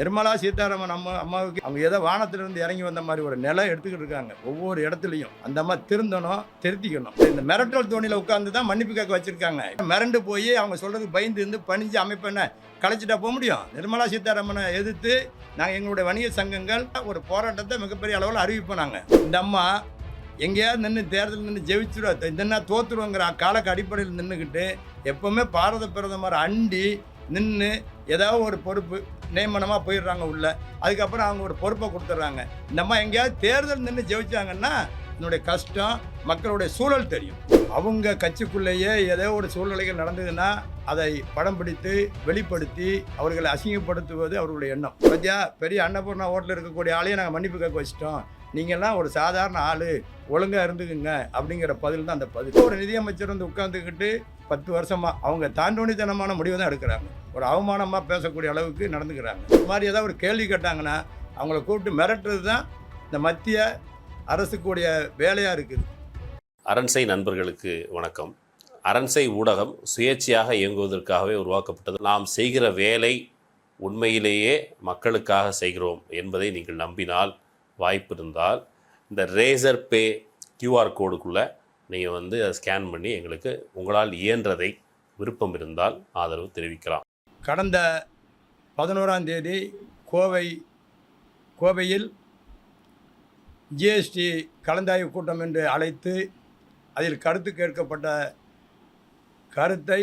நிர்மலா சீதாராமன் அம்மா அம்மாவுக்கு அவங்க ஏதோ வானத்திலிருந்து இறங்கி வந்த மாதிரி ஒரு நிலை எடுத்துக்கிட்டு இருக்காங்க. ஒவ்வொரு இடத்துலையும். அந்த அம்மா திருந்தணும் திருத்திக்கணும். இந்த மிரட்டல் தோணியில் உட்காந்து தான் மன்னிப்பு கேட்க வச்சிருக்காங்க. மிரண்டு போய் அவங்க சொல்கிறதுக்கு பயந்து இருந்து பணிஞ்சு அமைப்பெண்ண கலைச்சிட்டா போக முடியும். நிர்மலா சீதாராமனை எதிர்த்து நாங்கள் எங்களுடைய வணிக சங்கங்கள் ஒரு போராட்டத்தை மிகப்பெரிய அளவில் அறிவிப்போம் நாங்கள் இந்த அம்மா எங்கேயாவது நின்று தேர்தல் நின்று ஜெயிச்சுருவா நின்னா தோத்துருவோங்கிற காலக்கு அடிப்படையில் நின்றுக்கிட்டு எப்பவுமே பாரத பிரதமர் அண்டி நின்று ஏதாவது ஒரு பொறுப்பு நியமனமாக போயிடுறாங்க உள்ள. அதுக்கப்புறம் அவங்க ஒரு பொறுப்பை கொடுத்துட்றாங்க. நம்ம எங்கேயாவது தேர்தல் நின்று ஜெயிச்சாங்கன்னா என்னுடைய கஷ்டம் மக்களுடைய சூழல் தெரியும். அவங்க கட்சிக்குள்ளேயே ஏதோ ஒரு சூழ்நிலைகள் நடந்ததுன்னா அதை படம் பிடித்து வெளிப்படுத்தி அவர்களை அசிங்கப்படுத்துவது அவர்களுடைய எண்ணம். பிரஜா பெரிய அன்னபூர்ணா ஹோட்டலில் இருக்கக்கூடிய ஆளையே நாங்கள் மன்னிப்பு கேட்க வச்சிட்டோம். நீங்கள்லாம் ஒரு சாதாரண ஆள் ஒழுங்காக இருந்துக்குங்க அப்படிங்கிற பதில் தான் அந்த பதில். ஒரு நிதியமைச்சர் வந்து உட்காந்துக்கிட்டு பத்து வருஷமாக அவங்க தாண்டோனித்தனமான முடிவு தான் எடுக்கிறாங்க. ஒரு அவமானமாக பேசக்கூடிய அளவுக்கு நடந்துக்கிறாங்க. இந்த மாதிரி ஏதாவது ஒரு கேள்வி கேட்டாங்கன்னா அவங்கள கூப்பிட்டு மிரட்டுறது தான் இந்த மத்திய அரசுக்குடைய வேலையாக இருக்குது. அரண்சை நண்பர்களுக்கு வணக்கம். அரண்சை ஊடகம் சுயேட்சையாக இயங்குவதற்காகவே உருவாக்கப்பட்டது. நாம் செய்கிற வேலை உண்மையிலேயே மக்களுக்காக செய்கிறோம் என்பதை நீங்கள் நம்பினால் வாய்ப்பு இருந்தால் இந்த ரேசர் பே கியூஆர் கோடுக்குள்ளே நீங்கள் வந்து அதை ஸ்கேன் பண்ணி எங்களுக்கு உங்களால் இயன்றதை விருப்பம் இருந்தால் ஆதரவு தெரிவிக்கலாம். கடந்த பதினோராம் தேதி கோவை கோவையில் ஜிஎஸ்டி கலந்தாய்வு கூட்டம் என்று அழைத்து அதில் கருத்து கேட்கப்பட்ட கருத்தை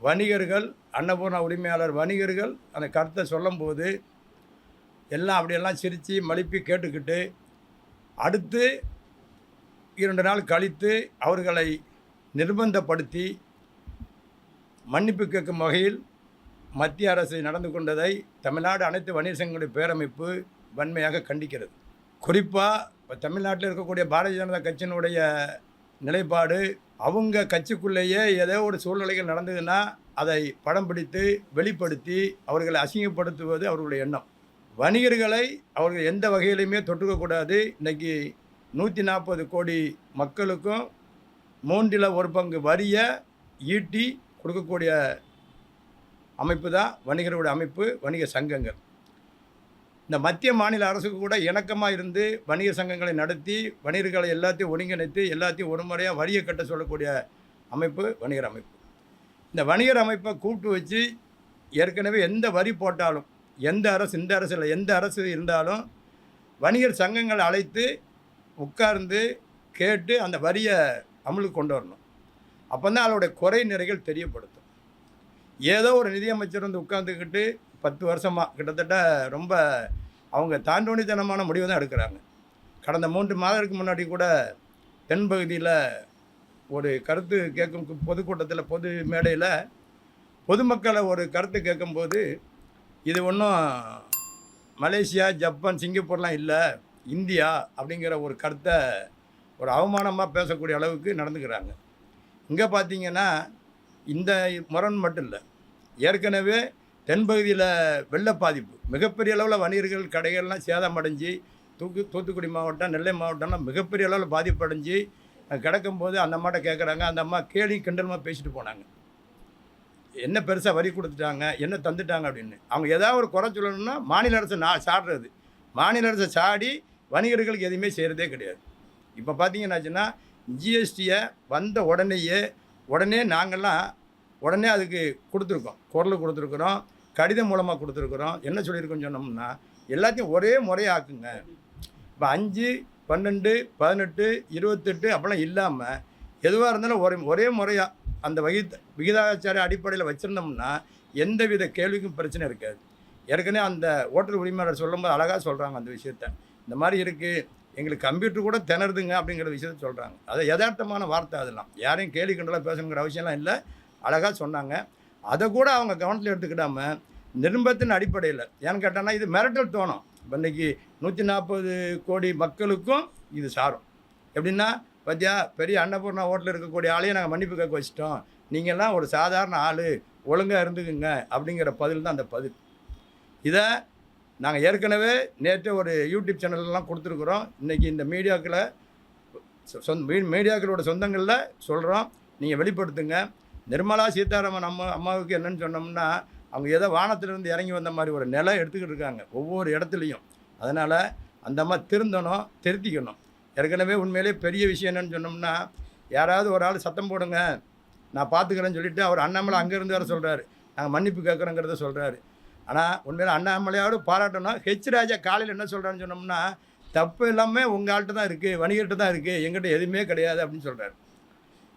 வணிகர்கள் அன்னபூர்ணா உரிமையாளர் வணிகர்கள் அந்த கருத்தை சொல்லும்போது எல்லாம் அப்படியெல்லாம் சிரித்து மலிப்பி கேட்டுக்கிட்டு அடுத்து இரண்டு நாள் கழித்து அவர்களை நிர்பந்தப்படுத்தி மன்னிப்பு கேட்கும் வகையில் மத்திய அரசு நடந்து கொண்டதை தமிழ்நாடு அனைத்து வணிக சங்கங்களுடைய பேரமைப்பு வன்மையாக கண்டிக்கிறது. குறிப்பாக இப்போ தமிழ்நாட்டில் இருக்கக்கூடிய பாரதிய ஜனதா கட்சியினுடைய நிலைப்பாடு அவங்க கட்சிக்குள்ளேயே ஏதோ ஒரு சூழ்நிலைகள் நடந்ததுன்னா அதை படம் பிடித்து வெளிப்படுத்தி அவர்களை அசிங்கப்படுத்துவது அவர்களுடைய எண்ணம். வணிகர்களை அவர்கள் எந்த வகையிலையுமே தொட்டுக்கக்கூடாது இன்றைக்கி நூற்றி நாற்பது கோடி மக்களுக்கும் மூன்றில் ஒரு பங்கு வரியை ஈட்டி கொடுக்கக்கூடிய அமைப்பு தான் வணிகர்களுடைய அமைப்பு வணிக சங்கங்கள். இந்த மத்திய மாநில அரசுக்கு கூட இணக்கமாக இருந்து வணிக சங்கங்களை நடத்தி வணிகர்களை எல்லாத்தையும் ஒருங்கிணைத்து எல்லாத்தையும் ஒரு முறையாக வரியை கட்ட சொல்லக்கூடிய அமைப்பு வணிகர் அமைப்பு. இந்த வணிகர் அமைப்பை கூப்பிட்டு வச்சு ஏற்கனவே எந்த வரி போட்டாலும் எந்த அரசு இந்த அரசு இல்லை எந்த அரசு இருந்தாலும் வணிகர் சங்கங்களை அழைத்து உட்கார்ந்து கேட்டு அந்த வரியை அமலுக்கு கொண்டு வரணும். அப்போ தான் அதோடைய குறை நிறைகள் தெரியப்படுத்தும். ஏதோ ஒரு நிதியமைச்சர் வந்து உட்காந்துக்கிட்டு பத்து வருஷமாக கிட்டத்தட்ட ரொம்ப அவங்க தாண்டோனித்தனமான முடிவு தான் எடுக்கிறாங்க. கடந்த மூன்று மாதத்துக்கு முன்னாடி கூட தென்பகுதியில் ஒரு கருத்து கேட்கும் பொதுக்கூட்டத்தில் பொது மேடையில் பொதுமக்களை ஒரு கருத்து கேட்கும்போது இது ஒன்றும் மலேசியா ஜப்பான் சிங்கப்பூர்லாம் இல்லை. இந்தியா அப்படிங்கிற ஒரு கருத்தை ஒரு அவமானமாக பேசக்கூடிய அளவுக்கு நடந்துக்கிறாங்க. இங்கே பார்த்தீங்கன்னா இந்த முரண் மட்டும் இல்லை. ஏற்கனவே தென்பகுதியில் வெள்ள பாதிப்பு மிகப்பெரிய அளவில் வணிகர்கள் கடைகள்லாம் சேதமடைஞ்சு தூக்கு தூத்துக்குடி மாவட்டம் நெல்லை மாவட்டம்லாம் மிகப்பெரிய அளவில் பாதிப்படைஞ்சு கிடக்கும்போது அந்த அம்மாட்ட கேட்குறாங்க அந்த அம்மா கேலி கிண்டலமாக பேசிட்டு போனாங்க. என்ன பெருசாக வரி கொடுத்துட்டாங்க என்ன தந்துட்டாங்க அப்படின்னு. அவங்க ஏதாவது ஒரு குறை சொல்லணும்னா மாநில அரசு நான் சாடுறது. மாநில அரசை சாடி வணிகர்களுக்கு எதுவுமே செய்கிறதே கிடையாது. இப்போ பார்த்தீங்கன்னாச்சுன்னா ஜிஎஸ்டியை வந்த உடனேயே உடனே நாங்கள்லாம் உடனே அதுக்கு கொடுத்துருக்கோம். குரல் கொடுத்துருக்குறோம் கடிதம் மூலமாக கொடுத்துருக்குறோம். என்ன சொல்லியிருக்கோம்னு சொன்னோம்னா எல்லாத்தையும் ஒரே முறையாக்குங்க. இப்போ அஞ்சு பன்னெண்டு பதினெட்டு இருபத்தெட்டு அப்படிலாம் இல்லாமல் எதுவாக இருந்தாலும் ஒரே ஒரே முறையாக அந்த வகி விகிதாச்சார அடிப்படையில் வச்சுருந்தோம்னா எந்தவித கேள்விக்கும் பிரச்சனை இருக்காது. ஏற்கனவே அந்த ஓட்டல் உரிமையாளர் சொல்லும்போது அழகாக சொல்கிறாங்க அந்த விஷயத்த. இந்த மாதிரி இருக்குது எங்களுக்கு கம்ப்யூட்டர் கூட திணறுதுங்க அப்படிங்கிற விஷயத்த சொல்கிறாங்க அது யதார்த்தமான வார்த்தை அதெல்லாம். யாரையும் கேள்வி கண்டலாம் பேசணுங்கிற அவசியம்லாம் இல்லை. அழகாக சொன்னாங்க. அதை கூட அவங்க கவனத்தில் எடுத்துக்கிடாம நிரும்பத்தின் அடிப்படையில் ஏன்னு கேட்டான்னா இது மிரட்டல் தோணும். இப்போ இன்றைக்கி நூற்றி நாற்பது கோடி மக்களுக்கும் இது சாரும். எப்படின்னா பத்தியா? பெரிய அன்னபூர்ணா ஹோட்டலில் இருக்கக்கூடிய ஆளையும் நாங்கள் மன்னிப்பு கேட்க வச்சிட்டோம். நீங்கள்லாம் ஒரு சாதாரண ஆள் ஒழுங்காக இருந்துக்குங்க அப்படிங்கிற பதில் தான் அந்த பதில். இதை நாங்கள் ஏற்கனவே நேற்று ஒரு யூடியூப் சேனல்லாம் கொடுத்துருக்குறோம். இன்றைக்கி இந்த மீடியாக்களை சொந்த மீ- மீடியாக்களோட சொந்தங்களில் சொல்கிறோம் நீங்கள் வெளிப்படுத்துங்க. நிர்மலா சீதாராமன் அம்மா அம்மாவுக்கு என்னென்னு சொன்னோம்னா அவங்க ஏதோ வானத்திலிருந்து இறங்கி வந்த மாதிரி ஒரு நிலை எடுத்துக்கிட்டு இருக்காங்க ஒவ்வொரு இடத்துலையும். அதனால் அந்த அம்மா திருந்தணும் திருத்திக்கணும். ஏற்கனவே உண்மையிலே பெரிய விஷயம் என்னன்னு சொன்னோம்னா யாராவது ஒரு ஆள் சத்தம் போடுங்க நான் பார்த்துக்கிறேன்னு சொல்லிட்டு அவர் அண்ணாமலை அங்கேருந்து வர சொல்கிறாரு நாங்கள் மன்னிப்பு கேட்குறோங்கிறத சொல்கிறாரு ஆனால் உண்மையில அண்ணாமலையோடு பாராட்டணும் ஹெச் ராஜா காலையில் என்ன சொல்கிறான்னு சொன்னோம்னா தப்பு எல்லாமே உங்கள்கிட்ட தான் இருக்குது வணிகர்கிட்ட தான் இருக்குது எங்கிட்ட எதுவுமே கிடையாது அப்படின்னு சொல்கிறாரு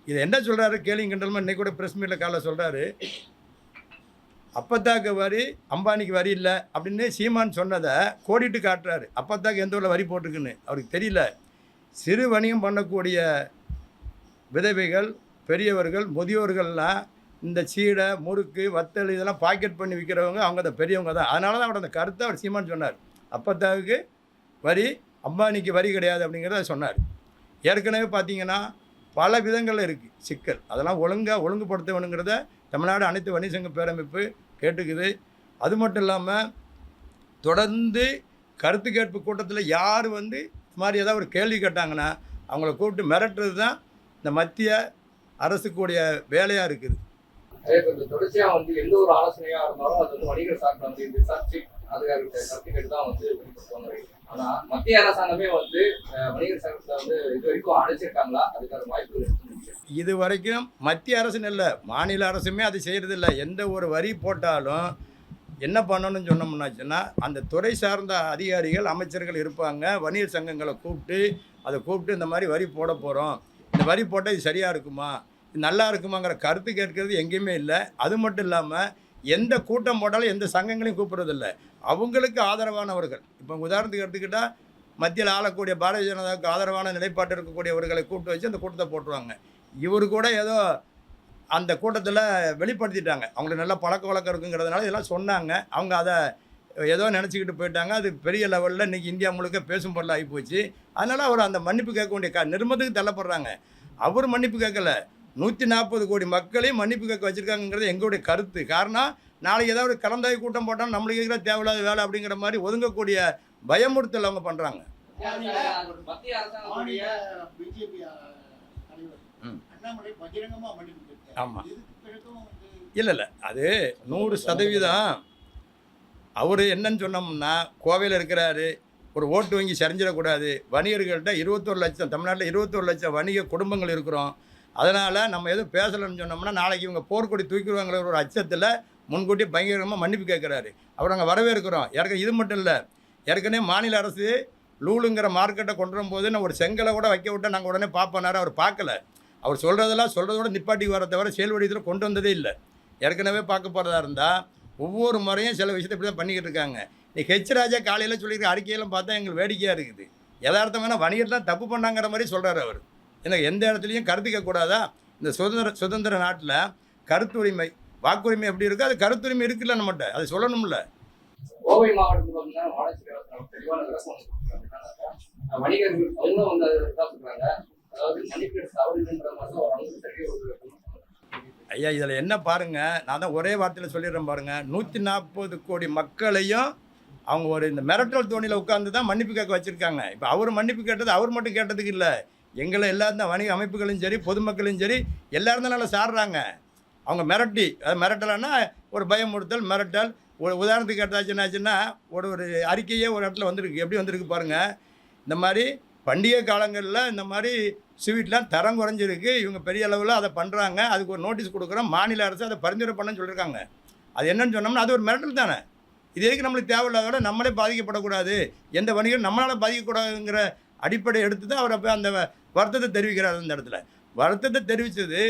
இது என்ன சொல்கிறாரு கேள்விங்கன்றமா இன்றைக்கி கூட ப்ரெஸ் மீட்டில் காலைல சொல்கிறாரு அப்பத்தாக்கு வரி அம்பானிக்கு வரி இல்லை அப்படின்னு சீமான் சொன்னதை கோடிட்டு காட்டுறாரு. அப்பத்தாக்கு எந்த ஊரில் வரி போட்டிருக்குன்னு அவருக்கு தெரியல. சிறு வணிகம் பண்ணக்கூடிய விதவைகள் பெரியவர்கள் முதியோர்கள்லாம் இந்த சீடை முறுக்கு வத்தல் இதெல்லாம் பாக்கெட் பண்ணி விற்கிறவங்க அவங்க அந்த பெரியவங்க தான். அதனால தான் அவரோட அந்த கருத்தை அவர் சீமான் சொன்னார். அப்பத்தாவுக்கு வரி அம்பானிக்கு வரி கிடையாது அப்படிங்கிறத சொன்னார். ஏற்கனவே பார்த்தீங்கன்னா பல விதங்கள் இருக்குது சிக்கல். அதெல்லாம் ஒழுங்காக ஒழுங்குபடுத்த வேணுங்கிறத தமிழ்நாடு அனைத்து வணிக சங்க பேரமைப்பு கேட்டுக்குது. அது மட்டும் இல்லாமல் தொடர்ந்து கருத்து கேட்பு கூட்டத்தில் யார் வந்து மாதிரி ஏதாவது ஒரு கேள்வி கேட்டாங்கன்னா அவங்கள கூப்பிட்டு மிரட்டுறது தான் இந்த மத்திய அரசுக்குடைய வேலையாக இருக்குது. அதே போல இந்த தொடர்ச்சியா வந்து எந்த ஒரு ஆலோசனையா இருந்தாலும் அது வந்து வணிகர் சார்பில் வந்து விசாரிச்சு அதிகாரிகிட்ட கருத்து கேட்டு தான் வந்து வெளிப்படுத்துவாங்க. ஆனா மத்திய அரசாங்கமே வந்து அஹ், வணிகர் சங்கத்தை வந்து இது வரைக்கும் அழைச்சிருக்காங்களா அதுக்கான வாய்ப்புகள் இருக்கு இது வரைக்கும் மத்திய அரசுன்னு இல்லை மாநில அரசுமே அது செய்கிறதில்ல எந்த ஒரு வரி போட்டாலும் என்ன பண்ணணும்னு சொன்னோம்னாச்சுன்னா அந்த துறை சார்ந்த அதிகாரிகள் அமைச்சர்கள் இருப்பாங்க. வணிகர் சங்கங்களை கூப்பிட்டு அதை கூப்பிட்டு இந்த மாதிரி வரி போட போகிறோம் இந்த வரி போட்டால் இது சரியாக இருக்குமா? இது நல்லா இருக்குமாங்கிற கருத்து கேட்கறது எங்கேயுமே இல்லை. அது மட்டும் இல்லாமல் எந்த கூட்டம் போட்டாலும் எந்த சங்கங்களையும் கூப்பிட்றதில்ல அவங்களுக்கு ஆதரவானவர்கள். இப்போ உதாரணத்துக்கு எடுத்துக்கிட்டால் மத்தியில் ஆளக்கூடிய பாரதிய ஜனதாவுக்கு ஆதரவான நிலைப்பாட்டு இருக்கக்கூடியவர்களை கூப்பிட்டு வச்சு அந்த கூட்டத்தை போட்டுருவாங்க. இவர் கூட ஏதோ அந்த கூட்டத்தில் வெளிப்படுத்திட்டாங்க. அவங்களுக்கு நல்ல பழக்க வழக்கம் இருக்குங்கிறதுனால இதெல்லாம் சொன்னாங்க. அவங்க அதை ஏதோ நினச்சிக்கிட்டு போயிட்டாங்க. அது பெரிய லெவலில் இன்றைக்கி இந்தியா முழுக்க பேசும் பொருள் ஆகி போச்சு. அதனால் அவர் அந்த மன்னிப்பு கேட்க வேண்டிய க நிர்மத்துக்கு தள்ளப்படுறாங்க. அவர் மன்னிப்பு கேட்கல. நூற்றி நாற்பது கோடி மக்களையும் மன்னிப்பு கேட்க வச்சுருக்காங்கிறது எங்களுடைய கருத்து. காரணம் நாளைக்கு ஏதாவது ஒரு கலந்தாய் கூட்டம் போட்டால் நம்மளுக்கு இருக்கிற தேவையில்லாத வேலை அப்படிங்கிற மாதிரி ஒதுங்கக்கூடிய பயமுறுத்தல் அவங்க பண்ணுறாங்க மத்திய அரசாங்கத்துடைய மாநில பிஜேபி தலைவர் ம். அண்ணாமலை பகிரங்கமா மன்னிப்பு ஆமாம் இல்லை இல்லை. அது நூறு சதவீதம். அவர் என்னன்னு சொன்னோம்னா கோவையில் இருக்கிறாரு. ஒரு ஓட்டு வங்கி சரிஞ்சிடக்கூடாது. வணிகர்கள்ட்ட இருபத்தொரு லட்சம் தமிழ்நாட்டில் இருபத்தொரு லட்சம் வணிக குடும்பங்கள் இருக்கிறோம். அதனால் நம்ம எதுவும் பேசலைன்னு சொன்னோம்னா நாளைக்கு இவங்க போர்க்கொடி தூக்கிடுவாங்கிற ஒரு அச்சத்தில் முன்கூட்டி பயங்கரமாக மன்னிப்பு கேட்குறாரு. அவர் நாங்கள் வரவேற்கிறோம். ஏற்கனவே இது மட்டும் இல்லை ஏற்கனவே மாநில அரசு லூலுங்கிற மார்க்கெட்டை கொண்டு வரும்போது நான் ஒரு செங்கலை கூட வைக்க விட்டால் நாங்கள் உடனே பார்ப்போனாரு அவர் பார்க்கல. அவர் சொல்கிறதெல்லாம் சொல்கிறதோட நிப்பாட்டி வர தவிர செயல் வடிவத்தில் கொண்டு வந்ததே இல்லை. ஏற்கனவே பார்க்க போகிறதா இருந்தால் ஒவ்வொரு முறையும் சில விஷயத்தை இப்படி தான் பண்ணிக்கிட்டு இருக்காங்க. நீ ஹெச் ராஜா காலையில் சொல்லியிருக்க அறிக்கையெல்லாம் பார்த்தா எங்களுக்கு வேடிக்கையாக இருக்குது. யதார்த்தமான வணிகர் தான் தப்பு பண்ணாங்கிற மாதிரி சொல்கிறாரு அவர். ஏன்னா எந்த இடத்துலையும் கருத்துக்க கூடாதா? இந்த சுதந்திர சுதந்திர நாட்டில் கருத்துரிமை வாக்குரிமை எப்படி இருக்கோ அது கருத்துரிமை இருக்குல்ல நம்மகிட்ட. அது சொல்லணும்ல. கோவை மாவட்டத்தில் வணிகர்கள் ஐயா இதில் என்ன பாருங்க நான் தான் ஒரே வார்த்தையில் சொல்லிடுறேன் பாருங்க. நூற்றி நாற்பது கோடி மக்களையும் அவங்க ஒரு இந்த மிரட்டல் தோணியில் உட்காந்து தான் மன்னிப்பு கேட்க வச்சுருக்காங்க. இப்போ அவர் மன்னிப்பு கேட்டது அவர் மட்டும் கேட்டதுக்கு இல்லை. எங்களை எல்லாரும் தான் வணிக அமைப்புகளும் சரி பொதுமக்களும் சரி எல்லாரும் தான் நல்லா சாடுறாங்க. அவங்க மிரட்டி அது மிரட்டலைன்னா ஒரு பயமுறுத்தல் மிரட்டல். ஒரு உதாரணத்துக்கு கேட்டாச்சு ஒரு ஒரு அறிக்கையே ஒரு இடத்துல வந்திருக்கு. எப்படி வந்திருக்கு பாருங்கள் இந்த மாதிரி பண்டிகை காலங்களில் இந்த மாதிரி ஸ்வீட்லாம் தரம் குறைஞ்சிருக்கு. இவங்க பெரிய அளவில் அதை பண்ணுறாங்க அதுக்கு ஒரு நோட்டீஸ் கொடுக்குறோம். மாநில அரசு அதை பரிந்துரை பண்ண சொல்லியிருக்காங்க அது என்னன்னு சொன்னோம்னா அது ஒரு மிரட்டல் தானே. இது எதுக்கு நம்மளுக்கு தேவையில்லாத நம்மளே பாதிக்கப்படக்கூடாது. எந்த வணிகம் நம்மளால் பாதிக்கக்கூடாதுங்கிற அடிப்படை எடுத்து தான் அவர் அப்போ அந்த வருத்தத்தை தெரிவிக்கிறார் அந்த இடத்துல. வருத்தத்தை தெரிவித்தது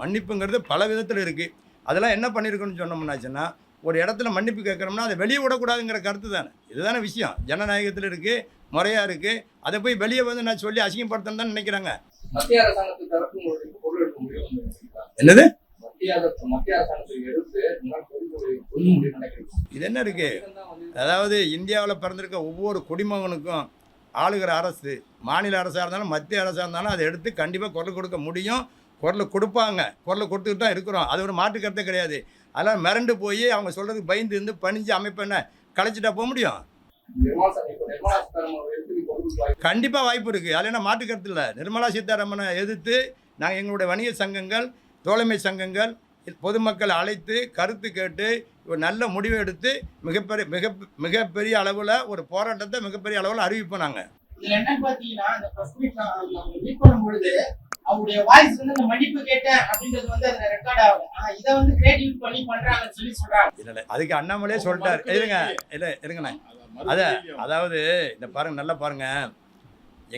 மன்னிப்புங்கிறது பல விதத்தில் இருக்குது அதெல்லாம் என்ன பண்ணியிருக்கோன்னு சொன்னோம்னாச்சுன்னா ஒரு இடத்துல மன்னிப்பு கேட்குறோம்னா அதை வெளியே விடக்கூடாதுங்கிற கருத்து தானே. இதுதானே விஷயம். ஜனநாயகத்தில் இருக்குது முறையாக இருக்குது அதை போய் வெளியே வந்து நான் சொல்லி அசிங்கப்படுத்தணும்னு தான் நினைக்கிறாங்க. என்னது? இது என்ன இருக்குது அதாவது இந்தியாவில் பிறந்திருக்க ஒவ்வொரு குடிமகனுக்கும் ஆளுகிற அரசு மாநில அரசாக இருந்தாலும் மத்திய அரசாக இருந்தாலும் அதை எடுத்து கண்டிப்பாக குரல் கொடுக்க முடியும். குரல் கொடுப்பாங்க. குரல் கொடுத்துக்கிட்டு தான் இருக்கிறோம். அது ஒரு மாற்று கருத்தே கிடையாது. அதெல்லாம் மிரண்டு போய் அவங்க சொல்கிறதுக்கு பயந்து இருந்து பணிஞ்சு அமைப்பு என்ன? கலைச்சிட்டா போக முடியும்? கண்டிப்பாக வாய்ப்பு இருக்குது அதில் என்ன மாற்று கருத்து இல்லை. நிர்மலா சீதாராமனை எதிர்த்து நாங்கள் எங்களுடைய வணிக சங்கங்கள் தோழமை சங்கங்கள் பொதுமக்களை அழைத்து கருத்து கேட்டு ஒரு நல்ல முடிவு எடுத்து மிகப்பெரிய மிக மிகப்பெரிய அளவில் ஒரு போராட்டத்தை மிகப்பெரிய அளவில் அறிவிப்போம் நாங்கள் இதுல என்னன்னு அவருடைய வாய்ஸ் வந்து இந்த மன்னிப்பு கேட்டேன் அப்படின்றது வந்து அதுல ரெக்கார்ட் ஆனா இதை வந்து கிரியேட்டிவ் பண்ணி பண்றாங்கன்னு சொல்லி சொல்றாங்க. இல்லை இல்லை. அதுக்கு அண்ணாமலையே சொல்லிட்டார். இருங்க. இல்லை இருங்கண்ணே அத அதாவது இந்த பாருங்க நல்லா பாருங்க.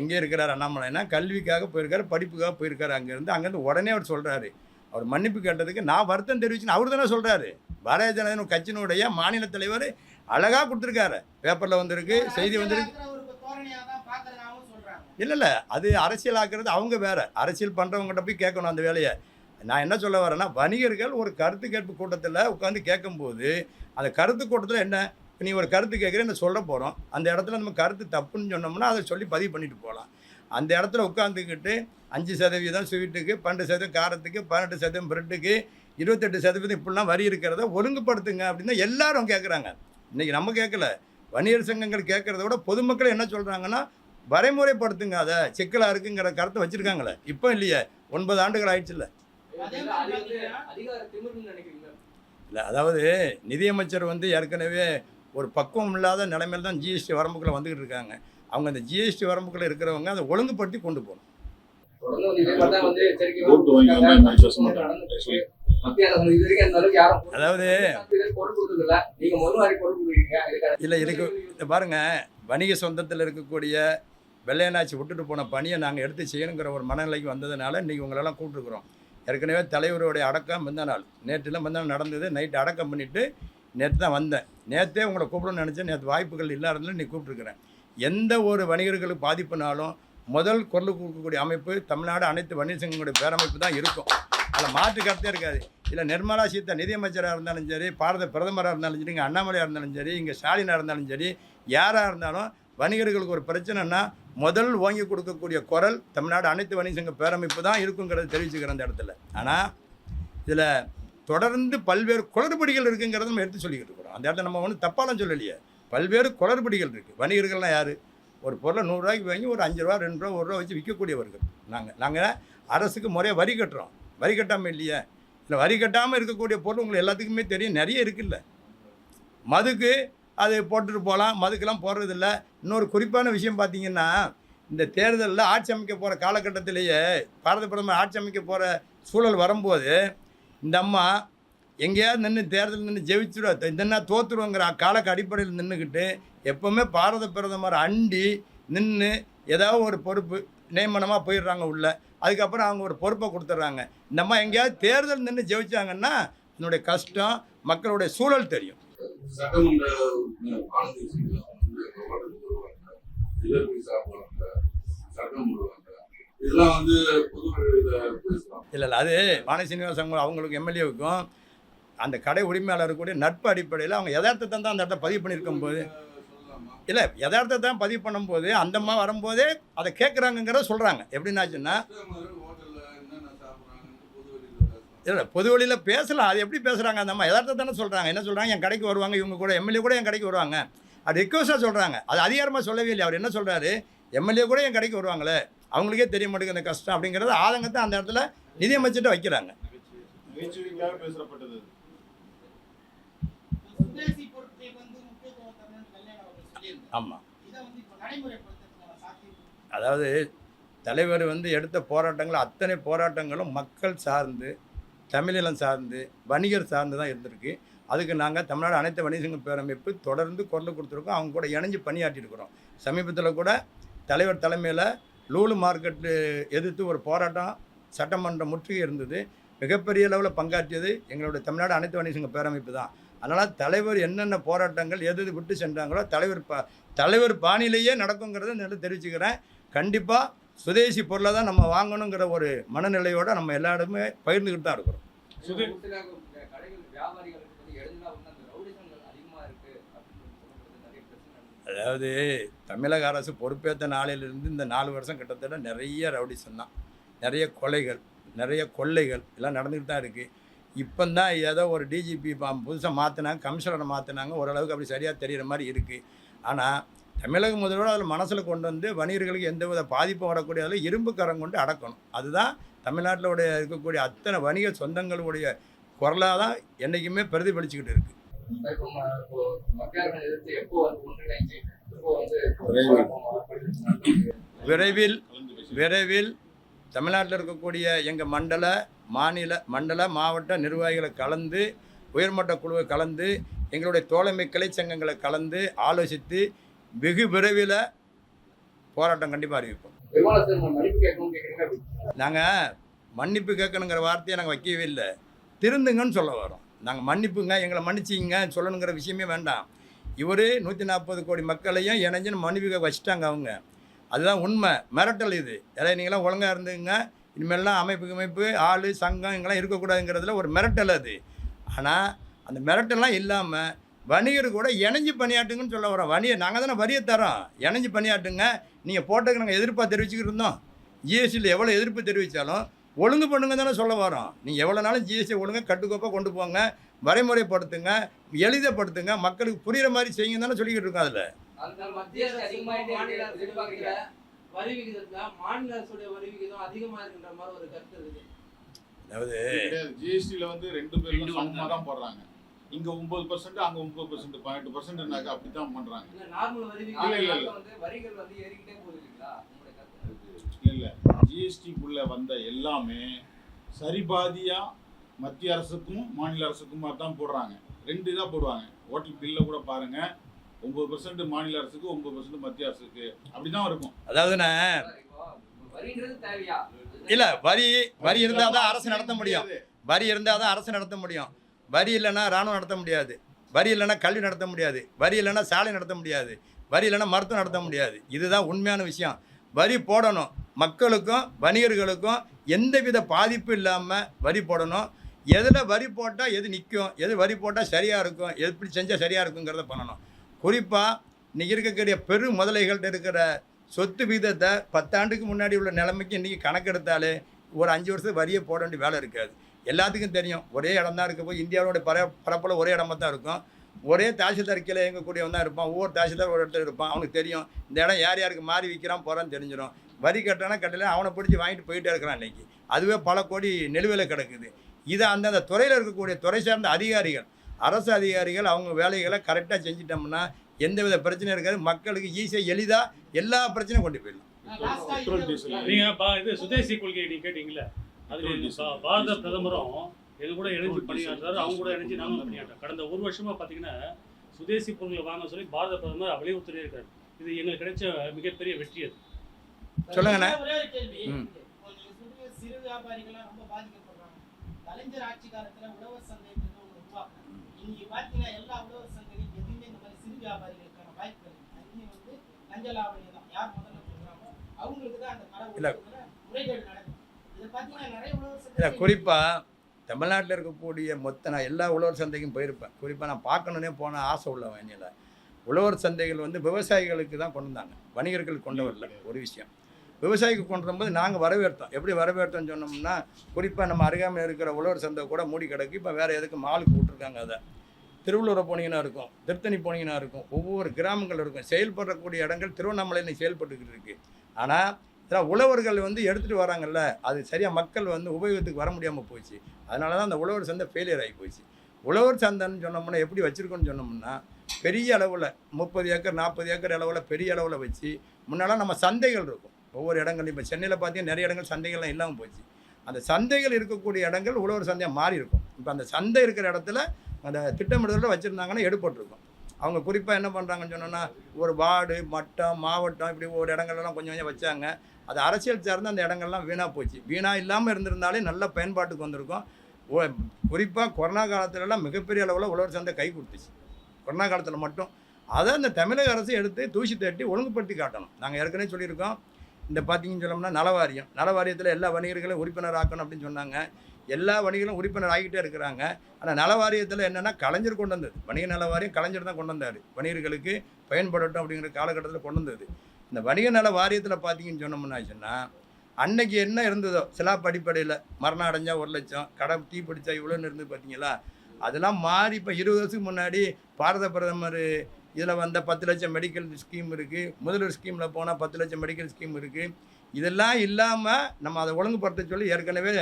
எங்கே இருக்கிறார் அண்ணாமலைனா கல்விக்காக போயிருக்காரு படிப்புக்காக போயிருக்காரு. அங்கேருந்து அங்கேருந்து உடனே அவர் சொல்கிறாரு அவர் மன்னிப்பு கேட்டதுக்கு நான் வருத்தம் தெரிவிச்சுன்னு அவர் தானே சொல்கிறாரு பாரதிய ஜனதா கட்சியினுடைய மாநில தலைவர் அழகாக கொடுத்துருக்காரு. பேப்பரில் வந்திருக்கு செய்தி வந்திருக்கு ஒரு தோரணையா தான் பாக்குறதாகவும் சொல்றாங்க இல்லை இல்லை. அது அரசியலாக்குறது அவங்க வேறு. அரசியல் பண்ணுறவங்ககிட்ட போய் கேட்கணும் அந்த வேலையை. நான் என்ன சொல்ல வரேன்னா வணிகர்கள் ஒரு கருத்து கேட்பு கூட்டத்தில் உட்காந்து கேட்கும்போது அந்த கருத்து கூட்டத்தில் என்ன நீ ஒரு கருத்து கேட்குற என்ன சொல்ல போகிறோம் அந்த இடத்துல நம்ம கருத்து தப்புன்னு சொன்னோம்னா அதை சொல்லி பதிவு பண்ணிட்டு போகலாம். அந்த இடத்துல உட்காந்துக்கிட்டு அஞ்சு சதவீதம் ஸ்வீட்டுக்கு பன்னெண்டு சதவீதம் காரத்துக்கு பன்னெண்டு சதவீதம் பிரெட்டுக்கு இருபத்தெட்டு சதவீதம் இப்படிலாம் வரி இருக்கிறத ஒழுங்குபடுத்துங்க அப்படின்னு எல்லாரும் கேட்குறாங்க இன்றைக்கி நம்ம கேட்கல வணிகர் சங்கங்கள் கேட்குறத விட பொதுமக்கள் என்ன சொல்கிறாங்கன்னா வரைமுறைப்படுத்துங்க அதை. சிக்கலாக இருக்குங்கிற கருத்தை வச்சுருக்காங்களே. இப்போ இல்லையே. ஒன்பது ஆண்டுகள் ஆயிடுச்சுல்ல. இல்லை அதாவது நிதியமைச்சர் வந்து ஏற்கனவே ஒரு பக்குவம் இல்லாத நிலைமையில் தான் ஜிஎஸ்டி வரம்புக்குள்ளே வந்துக்கிட்டு இருக்காங்க. அவங்க அந்த ஜிஎஸ்டி வரம்புக்குள்ளே இருக்கிறவங்க அதை ஒழுங்குபடுத்தி கொண்டு போகணும். அதாவது இல்லை இருக்கு இதை பாருங்க. வணிக சொந்தத்தில் இருக்கக்கூடிய வெள்ளையனாச்சி விட்டுட்டு போன பணியை நாங்கள் எடுத்து செய்யணுங்கிற ஒரு மனநிலைக்கு வந்ததுனால இன்றைக்கி உங்களெல்லாம் கூப்பிட்டுருக்குறோம். ஏற்கனவே தலைவருடைய அடக்கம் முந்த நாள். நேற்றுலாம் முந்த நாள் நடந்தது. நைட்டு அடக்கம் பண்ணிவிட்டு நேற்று தான் வந்தேன். நேற்றே உங்களை கூப்பிடணும்னு நினச்சேன். நேற்று வாய்ப்புகள் இல்லாததுல நீ கூப்பிட்டுருக்குறேன். எந்த ஒரு வணிகர்களுக்கு பாதிப்புனாலும் முதல் குரல் கொடுக்கக்கூடிய அமைப்பு தமிழ்நாடு அனைத்து வணிக சங்கங்களுடைய பேரமைப்பு தான் இருக்கும். அதில் மாற்று கருத்தே இருக்காது. இல்லை நிர்மலா சீதா நிதியமைச்சராக இருந்தாலும் சரி பாரத பிரதமராக இருந்தாலும் சரி இங்கே அண்ணாமலையாக இருந்தாலும் சரி இங்கே ஸ்டாலினாக இருந்தாலும் சரி யாராக இருந்தாலும் வணிகர்களுக்கு ஒரு பிரச்சனைனா முதல் ஓங்கி கொடுக்கக்கூடிய குரல் தமிழ்நாடு அனைத்து வணிக சங்க பேரமைப்பு தான் இருக்குங்கிறத தெரிவிச்சுக்கிற அந்த இடத்துல. ஆனால் இதில் தொடர்ந்து பல்வேறு குளறுபடிகள் இருக்குங்கிறத நம்ம எடுத்து சொல்லிக்கிட்டு இருக்கிறோம். அந்த இடத்துல நம்ம ஒன்றும் தப்பாலாம் சொல்லலையே. பல்வேறு குளறுபடிகள் இருக்குது வணிகர்கள்லாம் யார்? ஒரு பொருளை நூறுரூவாய்க்கு வாங்கி ஒரு அஞ்சு ரூபா ரெண்டு ரூபா ஒரு ரூபா வச்சு விற்கக்கூடியவர்கள். நாங்கள் நாங்கள் அரசுக்கு முறையாக வரி கட்டுறோம். வரி கட்டாமல் இல்லையே. இல்லை வரி கட்டாமல் இருக்கக்கூடிய பொருள் உங்களுக்கு எல்லாத்துக்குமே தெரியும். நிறைய இருக்குல்ல. மதுக்கு அது போட்டுட்டு போகலாம். மதுக்கெல்லாம் போடுறதில்ல. இன்னொரு குறிப்பான விஷயம் பார்த்தீங்கன்னா இந்த தேர்தலில் ஆட்சி அமைக்க போகிற காலகட்டத்திலேயே பாரத பிரதமர் ஆட்சி அமைக்க போகிற சூழல் வரும்போது இந்த அம்மா எங்கேயாவது நின்று தேர்தல் நின்று ஜெயிச்சுடுவா இதென்ன தோற்றுருவோங்கிற காலக்கு அடிப்படையில் நின்றுக்கிட்டு எப்போவுமே பாரத பிரதமர் அண்டி நின்று ஏதாவது ஒரு பொறுப்பு நியமனமாக போயிடுறாங்க உள்ளே. அதுக்கப்புறம் அவங்க ஒரு பொறுப்பை கொடுத்துட்றாங்க. இந்தம்மா எங்கேயாவது தேர்தல் நின்று ஜெயிச்சாங்கன்னா என்னுடைய கஷ்டம் மக்களுடைய சூழல் தெரியும். சட்டமன்ற இதெல்லாம் வந்து இல்லை இல்லை அது வாணி சீனிவாசன் அவங்களுக்கு எம்எல்ஏவுக்கும் அந்த கடை உரிமையாளருக்குடைய நட்பு அடிப்படையில் அவங்க யதார்த்தத்தை தான் அந்த இடத்த பதிவு பண்ணியிருக்கும் போது இல்லை யதார்த்தத்தை தான் பதிவு பண்ணும்போது அந்த அம்மா வரும்போதே அதை கேட்குறாங்கங்கிறத சொல்கிறாங்க எப்படின்னாச்சுன்னா அதே மாதிரி ஹோட்டல்ல என்னென்ன சாப்பிடுறாங்கன்னு பொது வெளியில பேசலாம் இல்லை பொது வழியில் பேசலாம். அது எப்படி பேசுகிறாங்க அந்த அம்மா யதார்த்தத்தை தானே சொல்கிறாங்க என்ன சொல்கிறாங்க என் கடைக்கு வருவாங்க. இவங்க கூட எம்எல்ஏ கூட என் கடைக்கு வருவாங்க. அது ரிக்வஸ்ட்டாக சொல்கிறாங்க அது அதிகாரமாக சொல்லவே இல்லை அவர் என்ன சொல்கிறாரு எம்எல்ஏ கூட என் கடைக்கு வருவாங்களே. அவங்களுக்கே தெரிய மாட்டேங்குது அந்த கஷ்டம் அப்படிங்கிறது ஆதங்கத்தை அந்த இடத்துல நிதியமைச்சர்கிட்ட வைக்கிறாங்க. ஆமாம் அதாவது தலைவர் வந்து எடுத்த போராட்டங்கள் அத்தனை போராட்டங்களும் மக்கள் சார்ந்து தமிழினம் சார்ந்து வணிகர் சார்ந்து தான் இருந்திருக்கு. அதுக்கு நாங்கள் தமிழ்நாடு அனைத்து வணிக சங்க பேரமைப்பு தொடர்ந்து குரல் கொடுத்துருக்கோம். அவங்க கூட இணைஞ்சு பணியாற்றிருக்கிறோம் சமீபத்தில் கூட தலைவர் தலைமையில் லூலு மார்க்கெட்டு எதிர்த்து ஒரு போராட்டம் சட்டமன்ற முற்றுகை இருந்தது. மிகப்பெரிய அளவில் பங்காற்றியது எங்களுடைய தமிழ்நாடு அனைத்து வணிக சங்க பேரமைப்பு தான். அதனால் தலைவர் என்னென்ன போராட்டங்கள் எது எது விட்டு சென்றாங்களோ தலைவர் பா தலைவர் பாணியிலேயே நடக்குங்கிறத நல்லா தெரிவிச்சுக்கிறேன். கண்டிப்பாக சுதேசி பொருளை தான் நம்ம வாங்கணுங்கிற ஒரு மனநிலையோட நம்ம எல்லா இடமே பகிர்ந்துக்கிட்டு தான் இருக்கிறோம். அதாவது தமிழக அரசு பொறுப்பேற்ற நாளிலிருந்து இந்த நாலு வருஷம் கிட்டத்தட்ட நிறைய ரவுடிசம் தான். நிறைய கொலைகள் நிறைய கொள்ளைகள் எல்லாம் நடந்துக்கிட்டு தான் இருக்குது இப்போ தான் ஏதோ ஒரு டிஜிபி புதுசாக மாற்றினாங்க கமிஷனரை மாற்றினாங்க ஓரளவுக்கு அப்படி சரியாக தெரிகிற மாதிரி இருக்குது ஆனால் தமிழக முதல்வர் அதில் மனசில் கொண்டு வந்து வணிகர்களுக்கு எந்தவித பாதிப்பும் வரக்கூடிய அதில் இரும்பு கரம் கொண்டு அடக்கணும் அதுதான் தமிழ்நாட்டிலுடைய இருக்கக்கூடிய அத்தனை வணிக சொந்தங்களுடைய குரலாக தான் என்றைக்குமே பிரதிபலிச்சுக்கிட்டு இருக்குது விரைவில். விரைவில் விரைவில் தமிழ்நாட்டில் இருக்கக்கூடிய எங்கள் மண்டல மாநில மண்டல மாவட்ட நிர்வாகிகளை கலந்து உயர்மட்ட குழுவை கலந்து எங்களுடைய தோழமை கிளை சங்கங்களை கலந்து ஆலோசித்து வெகு விரைவில் போராட்டம் கண்டிப்பாக அறிவிப்போம். நாங்கள் மன்னிப்பு கேட்கணுங்கிற வார்த்தையை நாங்கள் வைக்கவே இல்லை. திருந்துங்கன்னு சொல்ல வரோம். நாங்கள் மன்னிப்புங்க எங்களை மன்னிச்சிங்க சொல்லணுங்கிற விஷயமே வேண்டாம். இவர் நூற்றி நாற்பது கோடி மக்களையும் இணைஞ்சு மன்னிப்பு வச்சுட்டாங்க அவங்க. அதுதான் உண்மை. மிரட்டல் இது. ஏதாவது நீங்களாம் ஒழுங்காக இருந்துங்க. இனிமேல்லாம் அமைப்பு அமைப்பு ஆள் சங்கம் இங்கெல்லாம் இருக்கக்கூடாதுங்கிறதுல ஒரு மிரட்டல் அது. ஆனால் அந்த மிரட்டல்லாம் இல்லாமல் வணிகர் கூட இணைஞ்சு பணியாட்டுங்கன்னு சொல்ல வரோம் வணிகர் நாங்கள் தானே வரியை தரோம் இணைஞ்சு பணியாட்டுங்க நீங்கள் போட்டதுக்கு நாங்கள் எதிர்ப்பாக தெரிவிச்சுக்கிட்டு இருந்தோம். ஜிஎஸ்டியில் எவ்வளோ எதிர்ப்பு தெரிவித்தாலும் ஒழுங்கு பண்ணுங்க தானே சொல்ல வரோம் நீங்கள் எவ்வளோ நாளும் ஜிஎஸ்டி ஒழுங்காக கட்டுக்கோப்பாக கொண்டு போங்க. வரைமுறைப்படுத்துங்க. எளிதப்படுத்துங்க. மக்களுக்கு புரிகிற மாதிரி செய்யுங்க தானே சொல்லிக்கிட்டு இருக்கோம் அதில். அந்த மத்திய அரசு அதிகமாயிட்டே மாநில இருக்கு அரசு எதிர்பார்க்கல. கொடுக்கிற வரி விகிதத்துல மாநில அரசுடைய வரி விகிதம் அதிகமா இருக்கின்ற மாதிரி ஒரு கருத்து இருக்கு. அதாவது ஜிஎஸ்டில வந்து ரெண்டு பேரும் தான் போடுறாங்க. இங்க ஒன்பது பர்சன்ட் அங்க ஒன்பது பர்சன்ட் பதினெட்டு பர்சன்ட்னாக்க அப்படித்தான் பண்றாங்க. இல்ல நார்மல் வரி இல்ல, ஜிஎஸ்டிக்குள்ள வந்த எல்லாமே சரிபாதியா மத்திய அரசுக்கும் மாநில அரசுக்குமா தான் போடுறாங்க. ரெண்டு இதா போடுவாங்க. ஹோட்டல் பில்ல கூட பாருங்க. ஒன்பது பர்சன்ட் மாநில அரசுக்கு ஒன்பது பர்சன்ட் மத்திய அரசுக்கு. அப்படிதான் இருக்கும். அதாவதுண்ணே இல்லை வரி வரி இருந்தால் தான் அரசு நடத்த முடியும். வரி இருந்தால் தான் அரசு நடத்த முடியும். வரி இல்லைன்னா இராணுவம் நடத்த முடியாது. வரி இல்லைன்னா கல்வி நடத்த முடியாது. வரி இல்லைன்னா சாலை நடத்த முடியாது. வரி இல்லைன்னா மருத்துவம் நடத்த முடியாது. இதுதான் உண்மையான விஷயம். வரி போடணும். மக்களுக்கும் வணிகர்களுக்கும் எந்தவித பாதிப்பு இல்லாமல் வரி போடணும். எதில் வரி போட்டால் எது நிற்கும் எது வரி போட்டால் சரியாக இருக்கும்? எப்படி செஞ்சால் சரியாக இருக்குங்கிறத பண்ணணும். குறிப்பாக இன்றைக்கி இருக்கக்கூடிய பெரு முதலைகள்கிட்ட இருக்கிற சொத்து விகிதத்தை பத்தாண்டுக்கு முன்னாடி உள்ள நிலைமைக்கு இன்றைக்கி கணக்கெடுத்தாலே ஒரு அஞ்சு வருஷத்துக்கு வரியை போட வேண்டிய வேலை இருக்காது. எல்லாத்துக்கும் தெரியும். ஒரே இடம் தான் இருக்க. போய் இந்தியாவோட பர பரப்பில் ஒரே இடமா தான் இருக்கும். ஒரே தாசில்தார் கீழே இயங்கக்கூடியவன் தான் இருப்பான். ஒவ்வொரு தாசில்தார் ஒரு இடத்துல இருப்பான். அவனுக்கு தெரியும். இந்த இடம் யார் யாருக்கு மாறி விற்கிறான் போகிறான்னு தெரிஞ்சிடும். வரி கட்டணா கட்டல அவனை பிடிச்சி வாங்கிட்டு போயிட்டே இருக்கிறான் இன்னைக்கு. அதுவே பல கோடி நிலுவையில் கிடக்குது. இதை அந்தந்த துறையில் இருக்கக்கூடிய துறை சார்ந்த அதிகாரிகள் அரசு அதிகாரிகள் அவங்க வேலைகளை கரெக்டாக செஞ்சிட்டோம்னா எந்தவித பிரச்சனையும் இருக்காது. மக்களுக்கு ஈஸியாக எளிதாக எல்லா பிரச்சனையும் கொண்டு போயிடலாம். லாஸ்டா பெட்ரோல் டீசல் நீங்க பா- இது சுதேசி கொள்கை நீங்க கேட்டீங்கல்ல? அது பெட்ரோல் டீசல். பா- பாரத பிரதமரும் எங்க கூட இணைஞ்சு பணியாற்றுறாரு அவங்க கூட இணைஞ்சு நாங்களும் பணியாற்றோம் கடந்த ஒரு வருஷமா பாத்தீங்கன்னா சுதேசி பொருட்களை வாங்க சொல்லி பாரத பிரதமர் வலியுறுத்தினே இருக்காரு. இது எங்களுக்கு கிடைச்ச மிகப்பெரிய வெற்றி அது. சொல்றீங்க சிறு வியாபாரிகள்லாம் ரொம்ப பாதிக்கப்படுறாங்க. கலைஞர் ஆட்சி காலத்துல உழவர் சந்தைன்றது ஒண்ணு உருவாக்குனாங்க. இன்னைக்கு பாத்தீங்கன்னா எல்லா உழவர் சந்தையும் எதுவுமே இந்த மாதிரி சிறு வியாபாரிகளுக்கான வாய்ப்பு இருக்கு அங்கேயும் வந்து லஞ்ச லாவணியம் தான் யார் முதல்ல கொடுக்குறாங்களோ அவங்களுக்கு தான் அந்த கடை இல்ல. ஒழுங்குல முறைகேடு நடக்குது இதை பாத்தீங்கன்னா நிறைய உழவர் இல்லை குறிப்பாக தமிழ்நாட்டில் இருக்கக்கூடிய மொத்த நான் எல்லா உழவர் சந்தைக்கும் போயிருப்பேன். குறிப்பாக நான் பார்க்கணுன்னே போன ஆசை உள்ளவன் என்னில் உழவர் சந்தைகள் வந்து விவசாயிகளுக்கு தான் கொண்டு வந்தாங்க. வணிகர்களுக்கு கொண்டு வரல ஒரு விஷயம். விவசாயிக்கு கொண்டு வரும்போது நாங்கள் வரவேற்றோம் எப்படி வரவேற்றோம்னு சொன்னோம்னா குறிப்பாக நம்ம அருகாமையில் இருக்கிற உழவர் சந்தை கூட மூடி கிடக்கு. இப்போ வேறு எதுக்கு மாலுக்கு விட்ருக்காங்க அதை. திருவள்ளூரை போனீங்கன்னா இருக்கும் திருத்தணி போனீங்கன்னா இருக்கும். ஒவ்வொரு கிராமங்கள் இருக்கும். செயல்படக்கூடிய இடங்கள் திருவண்ணாமலையில் செயல்பட்டுக்கிட்டு இருக்கு. ஆனால் இதெல்லாம் உழவர்கள் வந்து எடுத்துகிட்டு வராங்கல்ல அது சரியாக மக்கள் வந்து உபயோகத்துக்கு வர முடியாமல் போச்சு. அதனால தான் அந்த உழவர் சந்தை ஃபெயிலியர் ஆகி போச்சு. உழவர் சந்தைன்னு சொன்னோம்னா எப்படி வச்சுருக்கோன்னு சொன்னோம்னா பெரிய அளவில் முப்பது ஏக்கர் நாற்பது ஏக்கர் அளவில் பெரிய அளவில் வச்சு முன்னெல்லாம் நம்ம சந்தைகள் இருக்கும். ஒவ்வொரு இடங்கள்லையும் இப்போ சென்னையில் பார்த்தீங்கன்னா நிறைய இடங்கள் சந்தைகள்லாம் இல்லாமல் போச்சு. அந்த சந்தைகள் இருக்கக்கூடிய இடங்கள் உழவர் சந்தையாக மாறி இருக்கும் இப்போ அந்த சந்தை இருக்கிற இடத்துல அந்த திட்டமிடுதலில் வச்சுருந்தாங்கன்னா எடுப்பட்டிருக்கும். அவங்க குறிப்பாக என்ன பண்ணுறாங்கன்னு சொன்னோன்னா ஒரு வார்டு மட்டம் மாவட்டம் இப்படி ஒரு இடங்கள்லாம் கொஞ்சம் கொஞ்சம் வச்சாங்க. அது அரசியல் சார்ந்து அந்த இடங்கள்லாம் வீணாக போச்சு. வீணாக இல்லாமல் இருந்திருந்தாலே நல்ல பயன்பாட்டுக்கு வந்திருக்கும். குறிப்பாக கொரோனா காலத்துலலாம் மிகப்பெரிய அளவில் உழவர் சந்தை கை கொடுத்துச்சு. கொரோனா காலத்தில் மட்டும். அதை அந்த தமிழக அரசு எடுத்து தூசி தட்டி ஒழுங்குபடுத்தி காட்டணும். நாங்கள் ஏற்கனவே சொல்லியிருக்கோம். இந்த பார்த்தீங்கன்னு சொல்லோம்னா நலவாரியம். நலவாரியத்தில் எல்லா வணிகர்களும் உறுப்பினர் ஆக்கணும் அப்படின்னு சொன்னாங்க. எல்லா வணிகர்களும் உறுப்பினர் ஆகிட்டே இருக்கிறாங்க. ஆனால் நலவாரியத்தில் என்னென்னா கலைஞர் கொண்டு வந்தது. வணிக நலவாரியம் கலைஞர் தான் கொண்டு வந்தார். வணிகர்களுக்கு பயன்படட்டும் அப்படிங்கிற காலகட்டத்தில் கொண்டு வந்தது. இந்த வணிக நல வாரியத்தில் பார்த்தீங்கன்னு சொன்னோம்னாச்சுன்னா அன்னைக்கு என்ன இருந்ததோ சிலாப்பு அடிப்படையில் மரணம் அடைஞ்சால் ஒரு லட்சம் கடை தீ பிடிச்சா இவ்வளோன்னு இருந்து பார்த்தீங்களா அதெல்லாம் மாறி இப்போ இருபது வருஷத்துக்கு முன்னாடி பாரத பிரதமர் இதில் வந்த பத்து லட்சம் மெடிக்கல் ஸ்கீம் இருக்குது முதல்வர் ஸ்கீமில் போனால் பத்து லட்சம் மெடிக்கல் ஸ்கீம் இருக்குது இதெல்லாம் இல்லாமல் நம்ம அதை ஒழுங்குபடுத்த சொல்லி ஏற்கனவே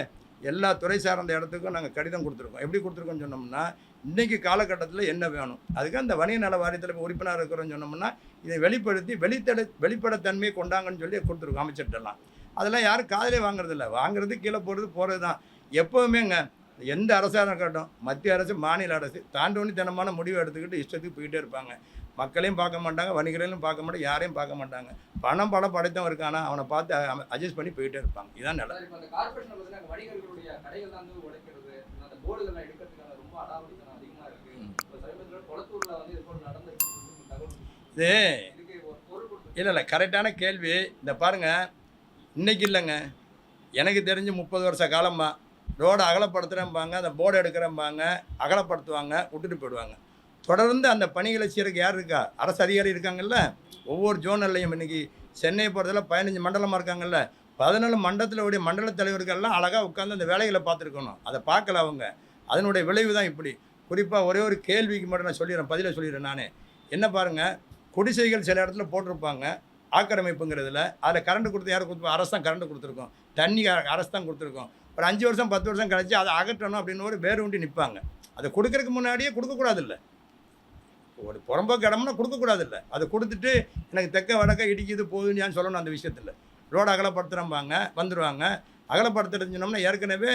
எல்லா துறை சார்ந்த இடத்துக்கும் நாங்கள் கடிதம் கொடுத்துருக்கோம். எப்படி கொடுத்துருக்கோம்னு சொன்னோம்னா இன்றைக்கி காலகட்டத்தில் என்ன வேணும்? அதுக்கு அந்த வணிக நல வாரியத்தில் இப்போ உறுப்பினர் இருக்கிறோன்னு சொன்னோம்னா இதை வெளிப்படுத்தி வெளித்தட வெளிப்படைத்தன்மையை கொண்டாங்கன்னு சொல்லி கொடுத்துருக்கோம் அமைச்சர்கிட்டலாம். அதெல்லாம் யாரும் காதலே வாங்குறதில்ல. வாங்குறது கீழே போகிறது போகிறது தான் எப்போவுமேங்க எந்த அரசாக இருக்கட்டும் மத்திய அரசு மாநில அரசு தாண்டோனி தினமான முடிவு எடுத்துக்கிட்டு இஷ்டத்துக்கு போயிட்டே இருப்பாங்க. மக்களையும் பார்க்க மாட்டாங்க வணிகர்களையும் பார்க்க மாட்டாங்க யாரையும் பார்க்க மாட்டாங்க. பணம் படம் படைத்தவன் இருக்கானா அவனை பார்த்து அட்ஜஸ்ட் பண்ணி போயிட்டே இருப்பாங்க. இதான் நிலை. இது போல இல்லை இல்லை கரெக்டான கேள்வி. இந்த பாருங்கள் இன்னைக்கு இல்லைங்க. எனக்கு தெரிஞ்சு முப்பது வருஷ காலமாக ரோடை அகலப்படுத்துகிறேன்பாங்க அந்த போர்டு எடுக்கிறேன்பாங்க அகலப்படுத்துவாங்க விட்டுட்டு போயிடுவாங்க. தொடர்ந்து அந்த பணிகளை செய்கிறதுக்கு யார் இருக்கா? அரசு அதிகாரி இருக்காங்கல்ல? ஒவ்வொரு ஜோனல்லையும் இன்னைக்கு சென்னை போகிறதுல பதினஞ்சு மண்டலமாக இருக்காங்கல்ல? பதினேழு மண்டலத்தில் உடைய மண்டல தலைவர்கள்லாம் அழகாக உட்காந்து அந்த வேலைகளை பார்த்துருக்கணும். அதை பார்க்கல அவங்க. அதனுடைய விளைவு தான் இப்படி. குறிப்பாக ஒரே ஒரு கேள்விக்கு மட்டும் நான் சொல்லிடுறேன் பதிலை சொல்லிடுறேன் நானே. என்ன பாருங்கள் குடிசைகள் சில இடத்துல போட்டிருப்பாங்க ஆக்கிரமிப்புங்கிறதுல. அதில் கரண்ட் கொடுத்து யார் கொடுத்து அரசு தான் கரண்ட் கொடுத்துருக்கோம். தண்ணி அரசு தான் கொடுத்துருக்கோம். ஒரு அஞ்சு வருஷம் பத்து வருஷம் கழிச்சு அதை அகற்றணும் அப்படின்னு ஒரு வேறு உண்டி நிற்பாங்க அதை கொடுக்கறதுக்கு முன்னாடியே கொடுக்கக்கூடாதுல்ல. ஒரு புறம்போக்கு இடம்னா கொடுக்கக்கூடாதுல்ல. அதை கொடுத்துட்டு எனக்கு தெக்க வடக்க இடிக்குது போகுதுன்னு ஏன் சொல்லணும் அந்த விஷயத்தில். ரோடு அகலப்படுத்துகிறம்பாங்க வந்துடுவாங்க அகலப்படுத்துறது சொன்னோம்னா ஏற்கனவே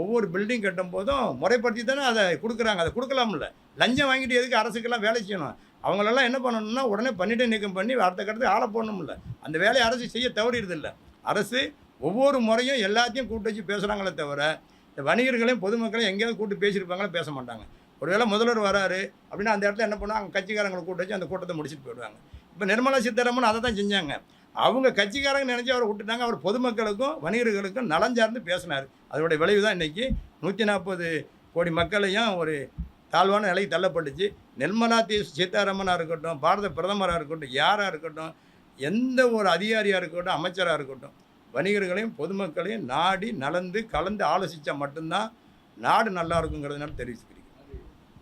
ஒவ்வொரு பில்டிங் கட்டும் போதும் முறைப்படுத்தி தானே அதை கொடுக்குறாங்க. அதை கொடுக்கலாம்ல. லஞ்சம் வாங்கிட்டு எதுக்கு அரசுக்கெல்லாம் வேலை செய்யணும்? அவங்களெல்லாம் என்ன பண்ணணும்னா உடனே பண்ணிட்டு நீக்கம் பண்ணி அடுத்த கட்டத்துக்கு ஆளை போடணும்ல. அந்த வேலையை அரசு செய்ய தவறிடுதில்ல அரசு ஒவ்வொரு முறையும் எல்லாத்தையும் கூட்டு வச்சு பேசுகிறாங்களே தவிர இந்த வணிகர்களையும் பொதுமக்களையும் எங்கேயாவது கூட்டு பேசியிருப்பாங்களா பேச மாட்டாங்க. ஒருவேளை முதல்வர் வராரு அப்படின்னா அந்த இடத்துல என்ன பண்ணுவாங்க? அவங்க கட்சிக்காரங்களை கூட்டு வச்சு அந்த கூட்டத்தை முடிச்சுட்டு போயிடுவாங்க. இப்போ நிர்மலா சீதாராமன் அதை தான் செஞ்சாங்க. அவங்க கட்சிக்காரங்க நினச்சி அவரை விட்டுட்டாங்க. அவர் பொதுமக்களுக்கும் வணிகர்களுக்கும் நலம் சார்ந்து பேசினார். அதனுடைய விளைவு தான் இன்றைக்கி நூற்றி நாற்பது கோடி மக்களையும் ஒரு தாழ்வான நிலைக்கு தள்ளப்பட்டுச்சு. நிர்மலா தீ சீதாராமனாக இருக்கட்டும் பாரத பிரதமராக இருக்கட்டும் யாராக இருக்கட்டும் எந்த ஒரு அதிகாரியாக இருக்கட்டும் அமைச்சராக இருக்கட்டும் வணிகர்களையும் பொதுமக்களையும் நாடி நலந்து கலந்து ஆலோசித்தா மட்டும்தான் நாடு நல்லா இருக்குங்கிறதுனால தெரிவிச்சுக்கிறேன்.